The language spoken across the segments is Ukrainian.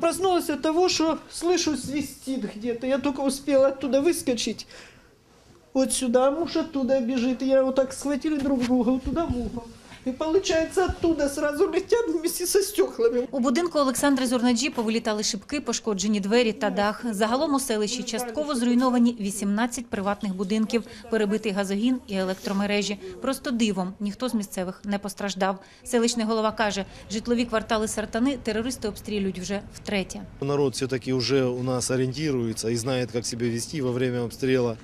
Проснулась от того, что слышу свистит где-то. Я только успела оттуда выскочить. Вот сюда, муж оттуда бежит. Я вот так схватили друг друга вот туда в угол. И получается оттуда сразу летят вместе со стеклами. У будинку Олександри Зурнаджі повилітали шибки, пошкоджені двері та дах. Загалом у селищі частково зруйновані 18 приватних будинків, перебитий газогін і електромережі. Просто дивом ніхто з місцевих не постраждав. Селищний голова каже, житлові квартали Сартани терористи обстрілюють вже втретє. Народ все-таки уже у нас ориентируется и знает, как себя вести во время обстрела.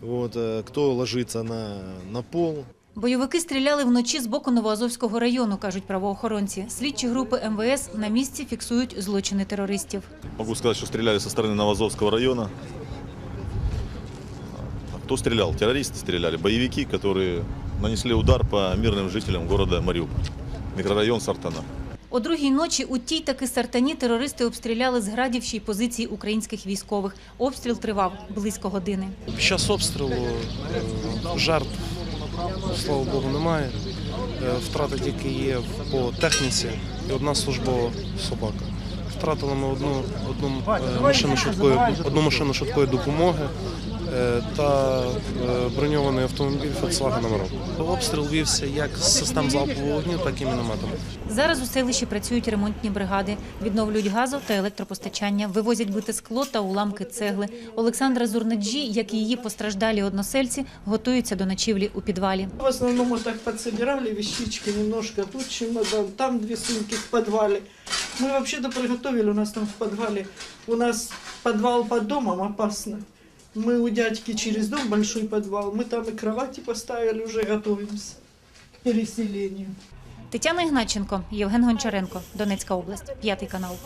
Вот, э, кто ложится на, на пол, Бойовики стріляли вночі з боку Новоазовського району, кажуть правоохоронці. Слідчі групи МВС на місці фіксують злочини терористів. Могу сказать, что стреляли со стороны Новозовского района. А Кто стрелял? Террористы стреляли. Боевики, которые нанесли удар по мирным жителям города Мариуполь. Микрорайон Сартана. О другій ночі у тій таки Сартані терористи обстріляли з градів ще й позиції українських військових. Обстріл тривав близько години. Під час обстрілу е, жертв, слава Богу, немає. Е, Втрати тільки є по техніці і одна службова собака. Втратили ми одну, одну, е, машину швидкої, одну машину швидкої допомоги та е, броньований автомобіль Volkswagen Amarok. Обстріл вівся як з систем залпового вогню, так і мінометом. Зараз у селищі працюють ремонтні бригади, відновлюють газу та електропостачання, вивозять бите скло та уламки цегли. Олександра Зурнаджі, як і її постраждалі односельці, готуються до ночівлі у підвалі. В основном вот так подсобирали вещички немножко. Тут чемодан, там две сумки в подвале. Мы вообще-то приготовили у нас там в подвале. У нас подвал под домом опасно. Мы у дядьки через дом большой подвал. Мы там и кровати поставили, уже готовимся к переселению. Тетяна Ігначенко, Євген Гончаренко, Донецька область, п'ятий канал.